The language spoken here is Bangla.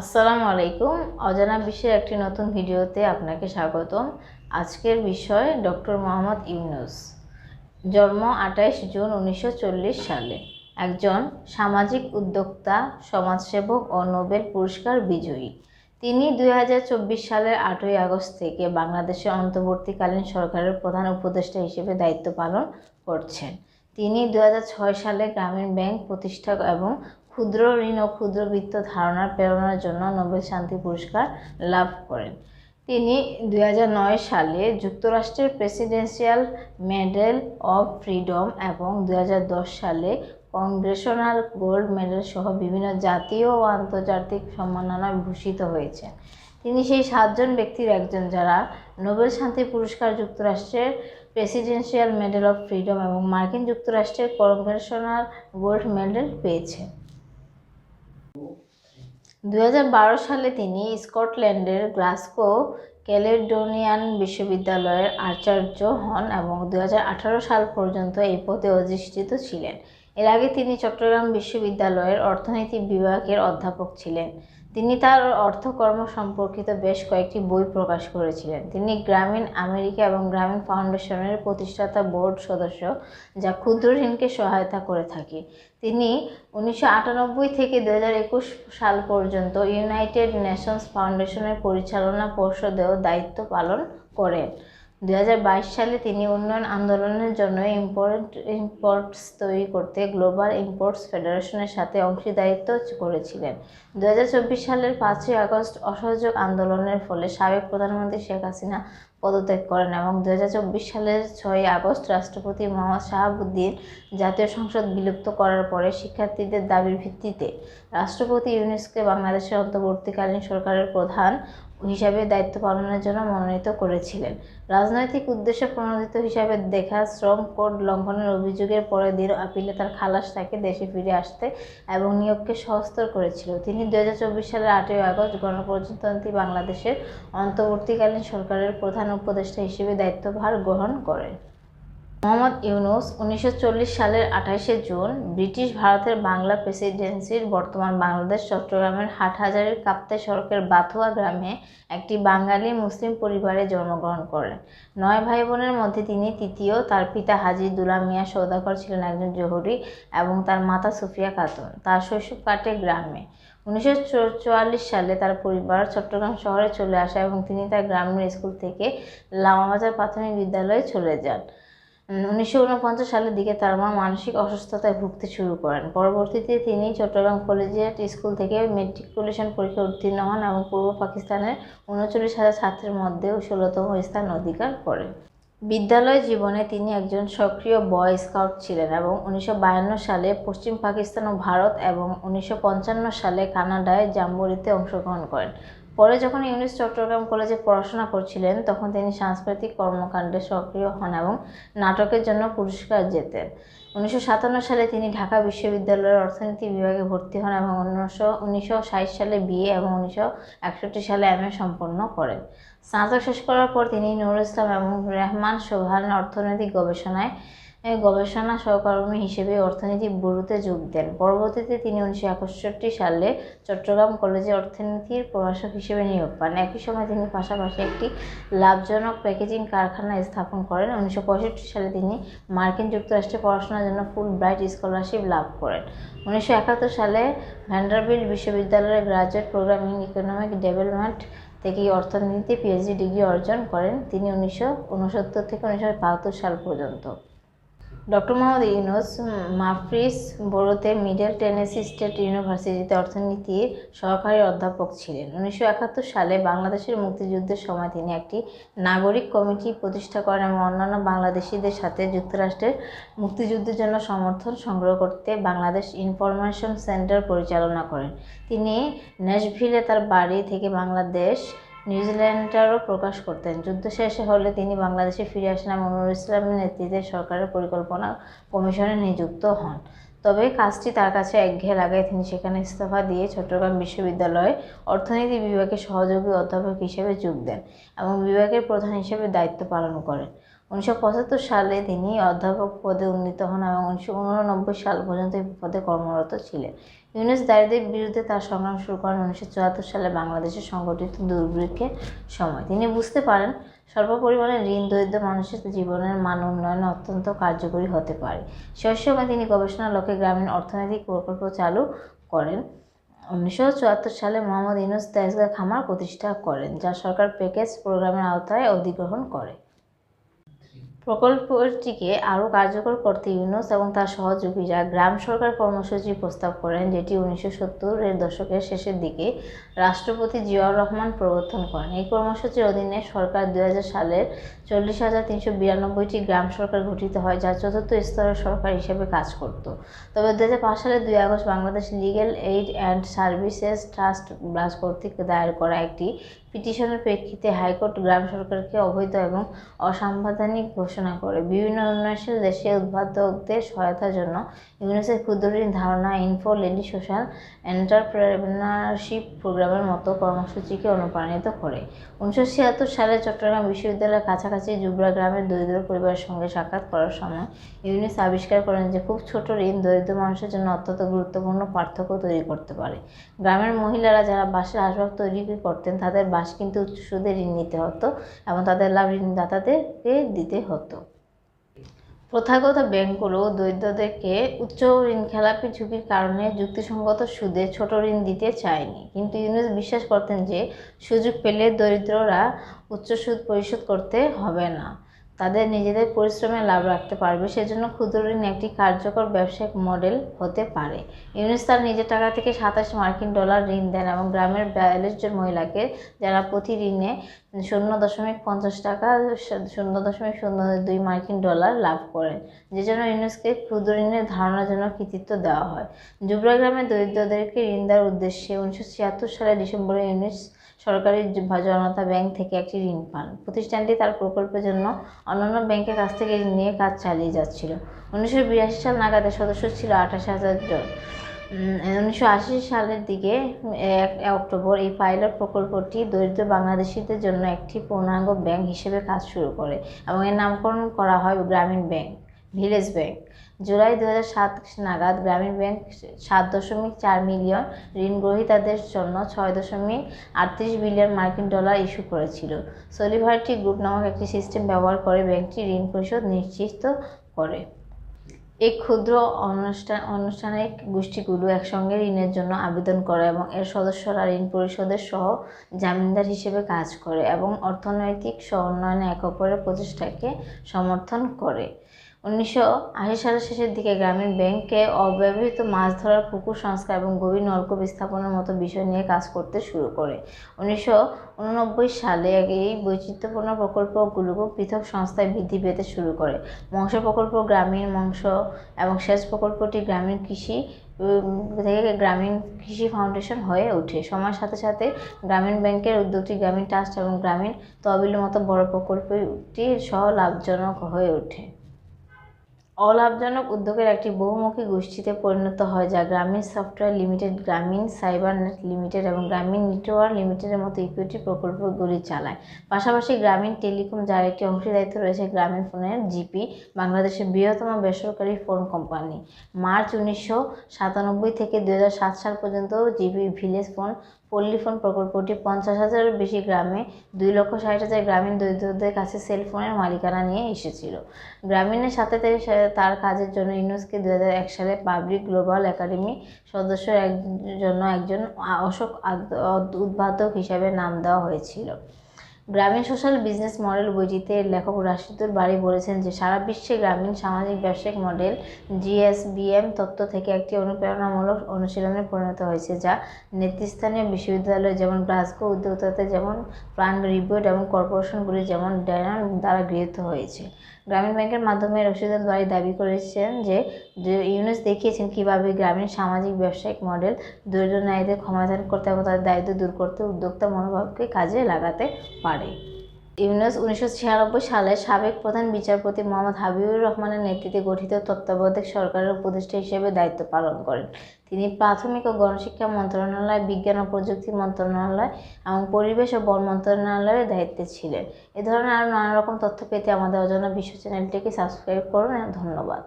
আসসালামু আলাইকুম অজানা বিষয়ের একটি নতুন ভিডিওতে আপনাকে স্বাগতম। আজকের বিষয় ডক্টর মোহাম্মদ ইউনুস। জন্ম আঠাইশ জুন উনিশশো চল্লিশ সালে। একজন সামাজিক উদ্যোক্তা, সমাজসেবক ও নোবেল পুরস্কার বিজয়ী। তিনি দুই হাজার চব্বিশ সালের আটই আগস্ট থেকে বাংলাদেশের অন্তর্বর্তীকালীন সরকারের প্রধান উপদেষ্টা হিসেবে দায়িত্ব পালন করছেন। তিনি দু হাজার ছয় সালে গ্রামীণ ব্যাংক প্রতিষ্ঠা এবং ক্ষুদ্র ঋণ ও ক্ষুদ্র বিত্ত ধারণার প্রেরণার জন্য নোবেল শান্তি পুরস্কার লাভ করেন। তিনি দু হাজার নয় সালে যুক্তরাষ্ট্রের প্রেসিডেন্সিয়াল মেডেল অফ ফ্রিডম এবং দু হাজার দশ সালে কংগ্রেশনাল গোল্ড মেডেল সহ বিভিন্ন জাতীয় ও আন্তর্জাতিক সম্মাননায় ভূষিত হয়েছেন। তিনি সেই সাতজন ব্যক্তির একজন যারা নোবেল শান্তি পুরস্কার যুক্তরাষ্ট্রের প্রেসিডেন্সিয়াল মেডেল অফ ফ্রিডম এবং মার্কিন যুক্তরাষ্ট্রের কংগ্রেশনাল গোল্ড মেডেল পেয়েছেন। দু হাজার বারো সালে তিনি স্কটল্যান্ডের গ্লাসগো ক্যালেডোনিয়ান বিশ্ববিদ্যালয়ের আচার্য হন এবং দুই হাজার আঠারো সাল পর্যন্ত এই পদে অধিষ্ঠিত ছিলেন। এর আগে তিনি চট্টগ্রাম বিশ্ববিদ্যালয়ের অর্থনীতি বিভাগের অধ্যাপক ছিলেন। তিনি তার অর্থকর্ম সম্পর্কিত বেশ কয়েকটি বই প্রকাশ করেছিলেন। তিনি গ্রামীণ আমেরিকা এবং গ্রামীণ ফাউন্ডেশনের প্রতিষ্ঠাতা বোর্ড সদস্য, যা ক্ষুদ্র ঋণকে সহায়তা করে থাকে। তিনি উনিশশো আটানব্বই থেকে দু হাজার একুশ সাল পর্যন্ত ইউনাইটেড নেশনস ফাউন্ডেশনের পরিচালনা পর্ষদেও দায়িত্ব পালন করেন। দুই হাজার বাইশ সালে তিনি উন্নয়ন আন্দোলনের জন্য ইম্পোর্ট ইম্পোর্টস তৈরি করতে গ্লোবাল ইম্পোর্টস ফেডারেশনের সাথে অংশীদারিত্ব করেছিলেন। দুই হাজার চব্বিশ সালের পাঁচই আগস্ট অসহযোগ আন্দোলনের ফলে সাবেক প্রধানমন্ত্রী শেখ হাসিনা পদত্যাগ করেন এবং দুই হাজার চব্বিশ সালের ছয়ই আগস্ট রাষ্ট্রপতি মোহাম্মদ শাহাবুদ্দিন জাতীয় সংসদ বিলুপ্ত করার পরে শিক্ষার্থীদের দাবির ভিত্তিতে রাষ্ট্রপতি ইউনেস্কোকে বাংলাদেশের অন্তর্বর্তীকালীন সরকারের প্রধান হিসাবে দায়িত্ব পালনের জন্য মনোনীত করেছিলেন। রাজনৈতিক উদ্দেশ্যে প্রণোদিত হিসাবে দেখা শ্রম কোড লঙ্ঘনের অভিযোগের পরে দৃঢ় আপিলে তার খালাস তাকে দেশে ফিরে আসতে এবং নিয়োগকে সহস্তর করেছিল। তিনি দু হাজার চব্বিশ সালের আটই আগস্ট গণপ্রজাতন্ত্রী বাংলাদেশের অন্তর্বর্তীকালীন সরকারের প্রধান উপদেষ্টা হিসেবে দায়িত্বভার গ্রহণ করেন। মোহাম্মদ ইউনুস উনিশশো চল্লিশ সালের আঠাশে জুন ব্রিটিশ ভারতের বাংলা প্রেসিডেন্সির বর্তমান বাংলাদেশ চট্টগ্রামের হাটহাজারির কাপ্তে সড়কের বাথুয়া গ্রামে একটি বাঙালি মুসলিম পরিবারে জন্মগ্রহণ করেন। নয় ভাই বোনের মধ্যে তিনি তৃতীয়, তার পিতা হাজি দুলা মিয়া সৌদাগর ছিলেন একজন জহুরি এবং তার মাতা সুফিয়া খাতুন। তার শৈশব কাটে গ্রামে। উনিশশো চুয়াল্লিশ সালে তার পরিবার চট্টগ্রাম শহরে চলে আসে এবং তিনি তার গ্রামের স্কুল থেকে লামাবাজার প্রাথমিক বিদ্যালয়ে চলে যান। উনিশশো ঊনপঞ্চাশ সালের দিকে তার মা মানসিক অসুস্থতায় ভুগতে শুরু করেন। পরবর্তীতে তিনি চট্টগ্রাম কলেজিয়েট স্কুল থেকে মেট্রিকুলেশন পরীক্ষা উত্তীর্ণ হন এবং পূর্ব পাকিস্তানের উনচল্লিশ হাজার ছাত্রের মধ্যেও ষোলোতম স্থান অধিকার করেন বিদ্যালয় জীবনে তিনি একজন সক্রিয় বয় স্কাউট ছিলেন এবং উনিশশো বায়ান্ন সালে পশ্চিম পাকিস্তান ও ভারত এবং উনিশশো পঞ্চান্ন সালে কানাডায় জাম্বুরিতে অংশগ্রহণ করেন। পরে যখন ইউনিস চট্টগ্রাম কলেজে পড়াশোনা করছিলেন, তখন তিনি সাংস্কৃতিক কর্মকাণ্ডে সক্রিয় হন এবং নাটকের জন্য পুরস্কার জেতেন। উনিশশো সাতান্ন সালে তিনি ঢাকা বিশ্ববিদ্যালয়ের অর্থনীতি বিভাগে ভর্তি হন এবং উনিশশো উনিশশো সালে বিএ এবং উনিশশো একষট্টি সালে এম সম্পন্ন করেন। স্নাতক শেষ করার পর তিনি নুরুল ইসলাম এবং রেহমান সোহান অর্থনৈতিক গবেষণায় গবেষণা সহকর্মী হিসেবে অর্থনীতি ব্যুরোতে যোগ দেন। পরবর্তীতে তিনি উনিশশো একষট্টি সালে চট্টগ্রাম কলেজে অর্থনীতির প্রভাষক হিসেবে নিয়োগ পান। একই সময় তিনি পাশাপাশি একটি লাভজনক প্যাকেজিং কারখানা স্থাপন করেন। উনিশশো পঁয়ষট্টি সালে তিনি মার্কিন যুক্তরাষ্ট্রে পড়াশোনার জন্য ফুল ব্রাইট স্কলারশিপ লাভ করেন। উনিশশো একাত্তর সালে ভ্যান্ডারবিল্ট বিশ্ববিদ্যালয়ের গ্রাজুয়েট প্রোগ্রামিং ইকোনমিক ডেভেলপমেন্ট থেকে অর্থনীতিতে পিএইচডি, ডিগ্রি অর্জন করেন। তিনি উনিশশো উনসত্তর থেকে উনিশশো বাহাত্তর সাল পর্যন্ত। ডক্টর মোহাম্মদ ইউনুস মাফ্রিস বোরোতে মিডল টেনেসি স্টেট ইউনিভার্সিটিতে অর্থনীতির সহকারী অধ্যাপক ছিলেন। উনিশশো একাত্তর সালে বাংলাদেশের মুক্তিযুদ্ধের সময় তিনি একটি নাগরিক কমিটি প্রতিষ্ঠা করেন এবং অন্যান্য বাংলাদেশিদের সাথে যুক্তরাষ্ট্রের মুক্তিযুদ্ধের জন্য সমর্থন সংগ্রহ করতে বাংলাদেশ ইনফরমেশন সেন্টার পরিচালনা করেন। তিনি নেশভিলে তার বাড়ি থেকে বাংলাদেশ নিউজিল্যান্ডারও প্রকাশ করতেন। যুদ্ধ শেষ হলে তিনি বাংলাদেশে ফিরে আসেন এবং নুরুল ইসলামের নেতৃত্বে সরকারের পরিকল্পনা কমিশনে নিযুক্ত হন। তবে কাজটি তার কাছে একঘেয়ে লাগায় তিনি সেখানে ইস্তফা দিয়ে চট্টগ্রাম বিশ্ববিদ্যালয়ে অর্থনীতি বিভাগের সহযোগী অধ্যাপক হিসেবে যোগ দেন এবং বিভাগের প্রধান হিসেবে দায়িত্ব পালন করেন। উনিশশো পঁচাত্তর সালে তিনি অধ্যাপক পদে উন্নীত হন এবং উনিশশো উননব্বই সাল পর্যন্ত এই পদে কর্মরত ছিলেন। ইউনুস দারিদ্রের বিরুদ্ধে তার সংগ্রাম শুরু করেন উনিশশো চুয়াত্তর সালে বাংলাদেশে সংগঠিত দুর্ভিক্ষের সময়। তিনি বুঝতে পারেন স্বল্প পরিমাণে ঋণ দরিদ্র মানুষের জীবনের মান উন্নয়নে অত্যন্ত কার্যকরী হতে পারে। সেই সময় তিনি গবেষণার লক্ষ্যে গ্রামীণ অর্থনৈতিক প্রকল্প চালু করেন। উনিশশো চুয়াত্তর সালে মোহাম্মদ ইউনুস তেজগাঁ খামার প্রতিষ্ঠা করেন, যা সরকার প্যাকেজ প্রোগ্রামের আওতায় অধিগ্রহণ করে। প্রকল্পটিকে আরও কার্যকর করতে ইউনুস এবং তার সহযোগীরা গ্রাম সরকার কর্মসূচি প্রস্তাব করেন, যেটি উনিশশো সত্তরের দশকের শেষের দিকে রাষ্ট্রপতি জিয়াউর রহমান প্রবর্তন করেন। এই কর্মসূচির অধীনে সরকার দু হাজার সালের চল্লিশ হাজার তিনশো বিরানব্বইটি গ্রাম সরকার গঠিত হয়, যা চতুর্থ স্তরের সরকার হিসেবে কাজ করত। তবে দু হাজার পাঁচ সালের দুই August Bangladesh legal aid and services trust brass কর্তৃক দায়ের করা একটি পিটিশনের প্রেক্ষিতে হাইকোর্ট গ্রাম সরকারকে অবৈধ এবং অসাংবিধানিক ঘোষণা করে। বিভিন্ন উন্নয়নশীল দেশে উদ্ভাবকদের সহায়তার জন্য ইউনিসেফ ক্ষুদ্র ঋণ ধারণা, ইনফো, লেডি সোশ্যাল এন্টারপ্রেনারশিপ প্রোগ্রামের মতো কর্মসূচিকে অনুপ্রাণিত করে। উনিশশো ছিয়াত্তর সালে চট্টগ্রাম বিশ্ববিদ্যালয়ের কাছাকাছি জুবরা গ্রামের দরিদ্র পরিবারের সঙ্গে সাক্ষাৎ করার সময় ইউনিস আবিষ্কার করেন যে, খুব ছোট ঋণ দরিদ্র মানুষের জন্য অত্যন্ত গুরুত্বপূর্ণ পার্থক্য তৈরি করতে পারে। গ্রামের মহিলারা যারা বাসের আসবাব তৈরি করতেন, তাদের বাঁশ কিন্তু উচ্চ সুদে ঋণ নিতে হতো এবং তাদের লাভ ঋণদাতাদেরকে দিতে হতো। প্রথাগত ব্যাংকগুলো দরিদ্রদেরকে উচ্চ ঋণ খেলাপি ঝুঁকির কারণে যুক্তিসঙ্গত সুদে ছোট ঋণ দিতে চায়নি। কিন্তু ইউনুস বিশ্বাস করতেন যে সুযোগ পেলে দরিদ্ররা উচ্চ সুদ পরিশোধ করতে হবে না। তাদের নিজেদের পরিশ্রমে লাভ রাখতে পারবে। সেজন্য ক্ষুদ্র ঋণ একটি কার্যকর ব্যবসায়িক মডেল হতে পারে। ইউনুস তার নিজের টাকা থেকে সাতাশ মার্কিন ডলার ঋণ দেন এবং গ্রামের বিয়াল্লিশ জন মহিলাকে, যারা প্রতি ঋণে শূন্য দশমিক পঞ্চাশ টাকা, শূন্য দশমিক শূন্য দুই মার্কিন ডলার লাভ করেন। যে জন্য ইউনুসকে ক্ষুদ্র ঋণের ধারণার জন্য কৃতিত্ব দেওয়া হয়। জুবরা গ্রামের দরিদ্রদেরকে ঋণ দেওয়ার উদ্দেশ্যে উনিশশো ছিয়াত্তর সালের ডিসেম্বরে ইউনুস সরকারি জনতা ব্যাংক থেকে একটি ঋণ পান। প্রতিষ্ঠানটি তার প্রকল্পের জন্য অন্যান্য ব্যাংকের কাছ থেকে ঋণ নিয়ে কাজ চালিয়ে যাচ্ছিল। উনিশশো বিরাশি সাল নাগাদে সদস্য ছিল আঠাশ হাজার জন। উনিশশো আশি সালের দিকে এক অক্টোবর এই পাইলট প্রকল্পটি দরিদ্র বাংলাদেশিদের জন্য একটি পূর্ণাঙ্গ ব্যাংক হিসেবে কাজ শুরু করে এবং এর নামকরণ করা হয় গ্রামীণ ব্যাংক, ভিলেজ ব্যাংক। জুলাই দু সাত নাগাদ গ্রামীণ ব্যাংক সাত দশমিক চার মিলিয়ন ঋণ গ্রহীতাদের জন্য ছয় দশমিক আটত্রিশ বিলিয়ন মার্কিন ডলার ইস্যু করেছিল। সলিভারিটি গ্রুপ নামক একটি সিস্টেম ব্যবহার করে ব্যাংকটি ঋণ পরিশোধ নিশ্চিত করে। এই ক্ষুদ্র অনুষ্ঠান আনুষ্ঠানিক গোষ্ঠীগুলো একসঙ্গে ঋণের জন্য আবেদন করে এবং এর সদস্যরা ঋণ পরিশোধের সহ জামিনদার হিসেবে কাজ করে এবং অর্থনৈতিক সহ উন্নয়নে এক অপরের প্রচেষ্টাকে সমর্থন করে। উনিশশো আশি সালের শেষের দিকে গ্রামীণ ব্যাংকে অব্যবহৃত মাছ ধরার পুকুর সংস্কার এবং গভীর নলকূপ স্থাপনের মতো বিষয় নিয়ে কাজ করতে শুরু করে। উনিশশো উননব্বই সালে এই বৈচিত্র্যপূর্ণ প্রকল্পগুলো পৃথক সংস্থায় বৃদ্ধি পেতে শুরু করে। মংস প্রকল্প, গ্রামীণ মংস এবং সেচ প্রকল্পটি গ্রামীণ কৃষি থেকে গ্রামীণ কৃষি ফাউন্ডেশন হয়ে ওঠে। সময়ের সাথে সাথে গ্রামীণ ব্যাংকের উদ্যোগটি গ্রামীণ ট্রাস্ট এবং গ্রামীণ তহবিলের মতো বড় প্রকল্পটি সহ লাভজনক হয়ে ওঠে। অলাভজনক উদ্যোগের একটি বহুমুখী গোষ্ঠীতে পরিণত হয়, যা Grameen software limited, Grameen cyber net limited এবং গ্রামীণ নেটওয়ার্ক লিমিটেডের মতো ইকুইটি প্রকল্পগুলি চালায়। পাশাপাশি গ্রামীণ টেলিকম, যার একটি অংশীদারিত্ব রয়েছে গ্রামীণ ফোনের জিপি, বাংলাদেশের বৃহত্তম বেসরকারি ফোন কোম্পানি। মার্চ উনিশশো সাতানব্বই থেকে দু হাজার সাত সাল পর্যন্ত জিপি ভিলেজ ফোন পল্লীফোন প্রকল্পটি পঞ্চাশ হাজারের বেশি গ্রামে দুই লক্ষ ষাট হাজার গ্রামীণ দরিদ্রদের কাছে সেল ফোনের মালিকানা নিয়ে এসেছিল। গ্রামীণের সাথে তার কাজের জন্য ইউনুসকে দু এক সালে পাবলিক গ্লোবাল একাডেমি সদস্য জন্য একজন অশোক উদ্ভাবক হিসাবে নাম দেওয়া হয়েছিল। গ্রামীণ সোশ্যাল বিজনেস মডেল বইটিতে লেখক রাশিদুর বাড়ি বলেছেন যে, সারা বিশ্বে গ্রামীণ সামাজিক ব্যবসায়িক মডেল জিএসবিএম তত্ত্ব থেকে একটি অনুপ্রেরণামূলক অনুশীলনে পরিণত হয়েছে, যা নেতৃস্থানীয় বিশ্ববিদ্যালয় যেমন গ্লাসগো উদ্যোক্তাতে যেমন প্রাণ রিবোর্ড এবং কর্পোরেশনগুলি যেমন ড্যানার দ্বারা গৃহীত হয়েছে। গ্রামীণ ব্যাংকের মাধ্যমে রশিদুল বাড়ি দাবি করেছেন যে ইউনেস দেখিয়েছেন কীভাবে গ্রামীণ সামাজিক ব্যবসায়িক মডেল দরিদ্র নারীদের ক্ষমাদান করতে এবং তাদের দায়িত্ব দূর করতে উদ্যোক্তা মনোভাবকে কাজে লাগাতে পারে ইউনুস উনিশশো সালে সাবেক প্রধান বিচারপতি মোহাম্মদ হাবিবুর রহমানের নেতৃত্বে গঠিত তত্ত্বাবধায়ক সরকারের উপদেষ্টা হিসেবে দায়িত্ব পালন করেন। তিনি প্রাথমিক ও গণশিক্ষা মন্ত্রণালয়, বিজ্ঞান ও প্রযুক্তি মন্ত্রণালয় এবং পরিবেশ ও বন মন্ত্রণালয়ের দায়িত্বে ছিলেন। এ ধরনের আরও নানা রকম তথ্য পেতে আমাদের অজানা বিশ্ব চ্যানেলটিকে সাবস্ক্রাইব করুন। ধন্যবাদ।